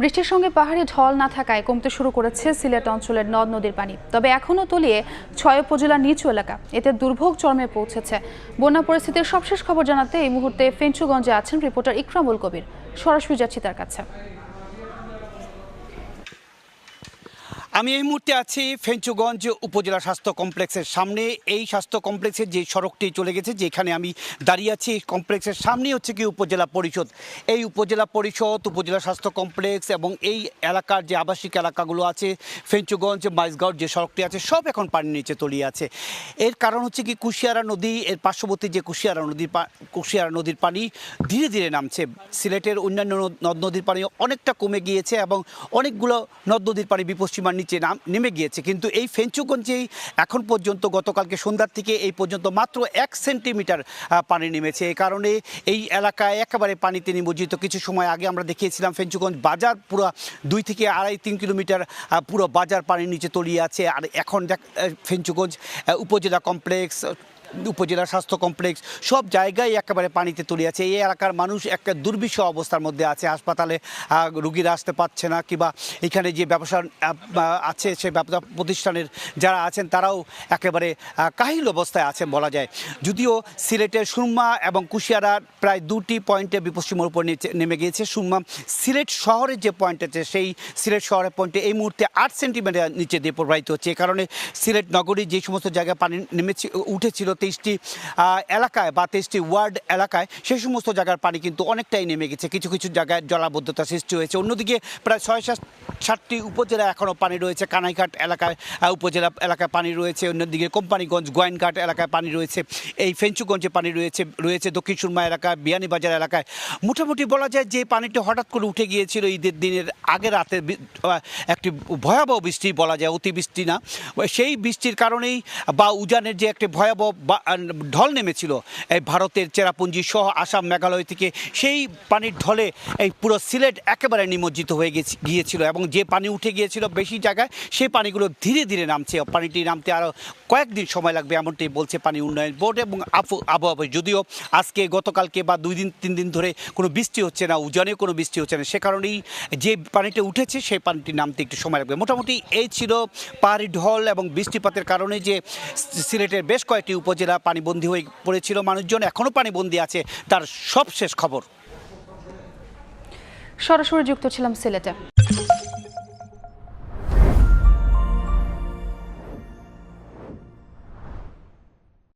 বৃষ্টির সঙ্গে পাহাড়ে ঢল না থাকায় কমতে শুরু করেছে সিলেট অঞ্চলের নদ নদীর পানি। তবে এখনও তলিয়ে ছয় উপজেলার নিচু এলাকা। এতে দুর্ভোগ চরমে পৌঁছেছে। বন্যা পরিস্থিতির সবশেষ খবর জানাতে এই মুহূর্তে ফেঞ্চুগঞ্জে আছেন রিপোর্টার ইকরামুল কবির। সরাসরি যাচ্ছি তার কাছে। আমি এই মুহূর্তে আছি ফেঞ্চুগঞ্জ উপজেলা স্বাস্থ্য কমপ্লেক্সের সামনে। এই স্বাস্থ্য কমপ্লেক্সের যে সড়কটি চলে গেছে, যেখানে আমি দাঁড়িয়ে আছি, এই কমপ্লেক্সের সামনেই হচ্ছে কি উপজেলা পরিষদ। এই উপজেলা পরিষদ, উপজেলা স্বাস্থ্য কমপ্লেক্স এবং এই এলাকার যে আবাসিক এলাকাগুলো আছে, ফেঞ্চুগঞ্জ মাইজগাঁও যে সড়কটি আছে, সব এখন পানির নিচে তলিয়ে আছে। এর কারণ হচ্ছে কি কুশিয়ারা নদী, এর পার্শ্ববর্তী যে কুশিয়ারা নদীর কুশিয়ারা নদীর পানি ধীরে ধীরে নামছে। সিলেটের অন্যান্য নদ নদীর পানি অনেকটা কমে গিয়েছে এবং অনেকগুলো নদ নদীর পানি বিপশ্চিমার নিচে নাম, নেমে গিয়েছে। কিন্তু এই ফেঞ্চুগঞ্জেই এখন পর্যন্ত গতকালকে সন্ধ্যার থেকে এই পর্যন্ত মাত্র এক সেন্টিমিটার পানি নেমেছে। এই কারণে এই এলাকায় একেবারে পানিতে নিমজ্জিত। কিছু সময় আগে আমরা দেখিয়েছিলাম ফেঞ্চুগঞ্জ বাজার পুরো দুই থেকে আড়াই তিন কিলোমিটার পুরো বাজার পানির নিচে তলিয়ে আছে। আর এখন দেখ ফেঞ্চুগঞ্জ উপজেলা কমপ্লেক্স উপজেলা স্বাস্থ্য কমপ্লেক্স, সব জায়গায় একেবারে পানিতে তলিয়ে আছে। এই এলাকার মানুষ একটা দুর্বিষ অবস্থার মধ্যে আছে। হাসপাতালে রুগীরা আসতে পারছে না কিংবা এখানে যে ব্যবসা আছে, সে ব্যবসা প্রতিষ্ঠানের যারা আছেন, তারাও একেবারে কাহিল অবস্থায় আছেন বলা যায়। যদিও সিলেটের সুরমা এবং কুশিয়ারা প্রায় দুটি পয়েন্টে বিপশ্চিমের উপর নেমে গিয়েছে। সুরমা সিলেট শহরের যে পয়েন্ট আছে, সেই সিলেট শহরের পয়েন্টে এই মুহূর্তে আট সেন্টিমিটার নিচে দিয়ে প্রবাহিত হচ্ছে। এ কারণে সিলেট নগরী যে সমস্ত জায়গায় পানি নেমেছে, উঠেছিল তেইশটি এলাকায় বা তেইশটি ওয়ার্ড এলাকায় সেই সমস্ত জায়গার পানি কিন্তু অনেকটাই নেমে গেছে। কিছু কিছু জায়গায় জলাবদ্ধতা সৃষ্টি হয়েছে। অন্যদিকে প্রায় ছয় সাত ষাটটি উপজেলা এখনও পানি রয়েছে। কানাইঘাট এলাকায় উপজেলা এলাকায় পানি রয়েছে। অন্যদিকে কোম্পানিগঞ্জ, গোয়েনঘাট এলাকায় পানি রয়েছে। এই ফেঞ্চুগঞ্জে পানি রয়েছে রয়েছে দক্ষিণ সুরমা এলাকায়, বিয়ানীবাজার এলাকায়। মোটামুটি বলা যায় যে পানিটি হঠাৎ করে উঠে গিয়েছিল ঈদের দিনের আগে রাতে একটি ভয়াবহ বৃষ্টি বলা যায় অতিবৃষ্টি না। সেই বৃষ্টির কারণেই বা উজানের যে একটি ভয়াবহ ঢল নেমেছিল এই ভারতের চেরাপুঞ্জি সহ আসাম মেঘালয় থেকে। সেই পানির ঢলে এই পুরো সিলেট একেবারে নিমজ্জিত হয়ে গেছে, গিয়েছিল এবং যে পানি উঠে গিয়েছিল বেশি জায়গায়, সেই পানিগুলো ধীরে ধীরে নামছে। পানিটি নামতে আরও কয়েকদিন সময় লাগবে এমনটি বলছে পানি উন্নয়ন বোর্ড এবং আবু- আবহাওয়া যদিও আজকে গতকালকে বা দুই দিন, তিন দিন ধরে কোনো বৃষ্টি হচ্ছে না উজানে কোনো বৃষ্টি হচ্ছে না, সে কারণেই যে পানিটা উঠেছে সেই পানিটি নামতে একটু সময় লাগবে। মোটামুটি এই ছিল পাহাড়ি ঢল এবং বৃষ্টিপাতের কারণে যে সিলেটের বেশ কয়েকটি উপজেলা পানিবন্দী হয়ে পড়েছিল মানুষজন এখনও পানিবন্দী আছে, তার সব শেষ খবর। সরাসরি যুক্ত ছিলাম সিলেটে।